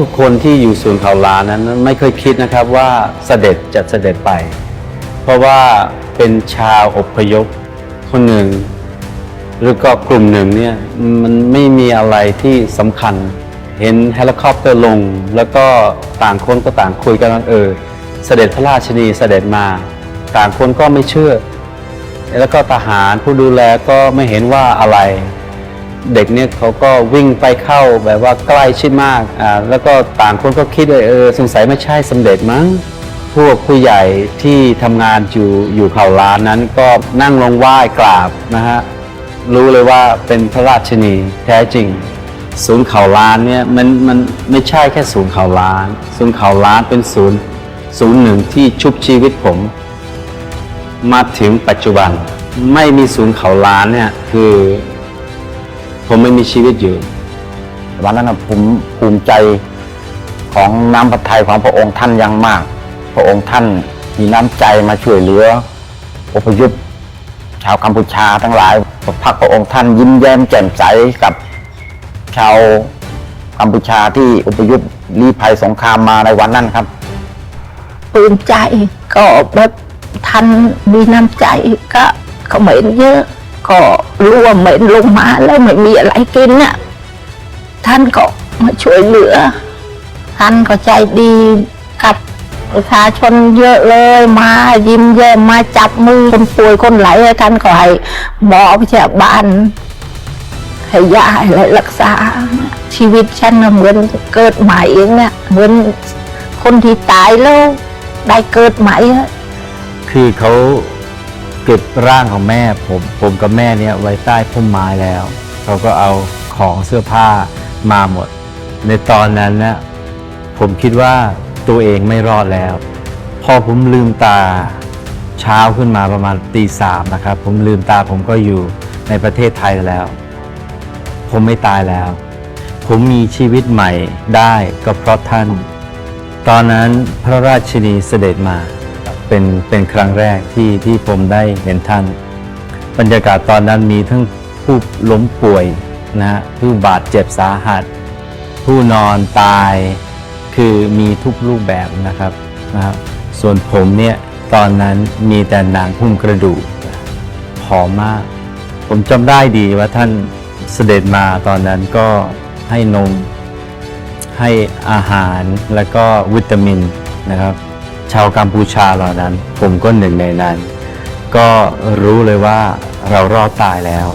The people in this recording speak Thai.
ทุกๆ คนที่อยู่ศูนย์เขาล้านนั้นไม่เคยคิดนะครับว่าเสด็จจะเสด็จไป เพราะว่าเป็นชาวอพยพคนหนึ่ง หรือก็กลุ่มหนึ่งเนี่ยมันไม่มีอะไรที่สำคัญ เห็นเฮลิคอปเตอร์ลง แล้วก็ต่างคนก็ต่างคุยกันว่าเออ เสด็จพระราชนีเสด็จมา ต่างคนก็ไม่เชื่อ แล้วก็ทหารผู้ดูแลก็ไม่เห็นว่าอะไร เด็กเนี่ยเขาก็วิ่งไปเข้าแบบว่าใกล้ชิดมากอ่าแล้วก็ต่างคนก็คิดว่าเออสงสัยไม่ใช่สำเร็จมั้งพวกผู้ใหญ่ที่ทำงานอยู่อยู่เขาล้านนั้นก็นั่งลงไหว้กราบนะฮะรู้เลยว่าเป็นพระราชินีแท้จริง ศูนย์เขาล้านเนี่ยมันมันไม่ใช่แค่ศูนย์เขาล้าน ศูนย์เขาล้านเป็นศูนย์ศูนย์หนึ่งที่ชุบชีวิตผม มาถึงปัจจุบันไม่มีศูนย์เขาล้านเนี่ยคือ ผมไม่มีชีวิตอยู่ วันนั้นนะผมภูมิใจของน้ำพระทัยของพระองค์ท่านยังมาก พระองค์ท่านมีน้ำใจมาช่วยเหลืออพยพชาวกัมพูชาทั้งหลายพักพระองค์ท่านยิ้มแย้มแจ่มใสกับชาวกัมพูชาที่อพยพลี้ภัยสงครามมาในวันนั้นครับปลื้มใจก็แบบท่านมีน้ำใจก็เขาเหม็นเยอะ ก็รู้ว่าเหม็นลงมาแล้วไม่มีอะไรกินน่ะท่านก็มาช่วยเหลือ ท่านก็ใจดีกับประชาชนเยอะเลยมายิ้มแย้มมาจับมือคนป่วยคนไหลท่านก็ให้หมอพยาบาลให้ยาอะไรรักษา ชีวิตฉันเหมือนเกิดใหม่เองเนี่ยเหมือนคนที่ตายแล้วได้เกิดใหม่คือเขา เก็บร่างของแม่ผมผมกับแม่เนี่ยไว้ใต้พุ่มไม้แล้วเขาก็เอาของเสื้อผ้ามาหมด ในตอนนั้นนะผมคิดว่าตัวเองไม่รอดแล้ว พอผมลืมตาเช้าขึ้นมาประมาณตีสามนะครับ ผมลืมตาผมก็อยู่ในประเทศไทยแล้ว ผมไม่ตายแล้ว ผมมีชีวิตใหม่ได้ก็เพราะท่าน ตอนนั้นพระราชินีเสด็จมา เป็นเป็นครั้งแรกที่ที่ผมได้เห็นท่าน บรรยากาศตอนนั้นมีทั้งผู้ล้มป่วยนะฮะผู้บาดเจ็บสาหัส ผู้นอนตายคือมีทุกรูปแบบนะครับนะครับ ส่วนผมเนี่ยตอนนั้นมีแต่หนังหุ้มกระดูกผอมมาก ผมจำได้ดีว่าท่านเสด็จมาตอนนั้นก็ให้นมให้อาหารและก็วิตามินนะครับ ชาวกัมพูชาเหล่านั้น ผมก็หนึ่งในนั้น ก็รู้เลยว่าเรารอดตายแล้ว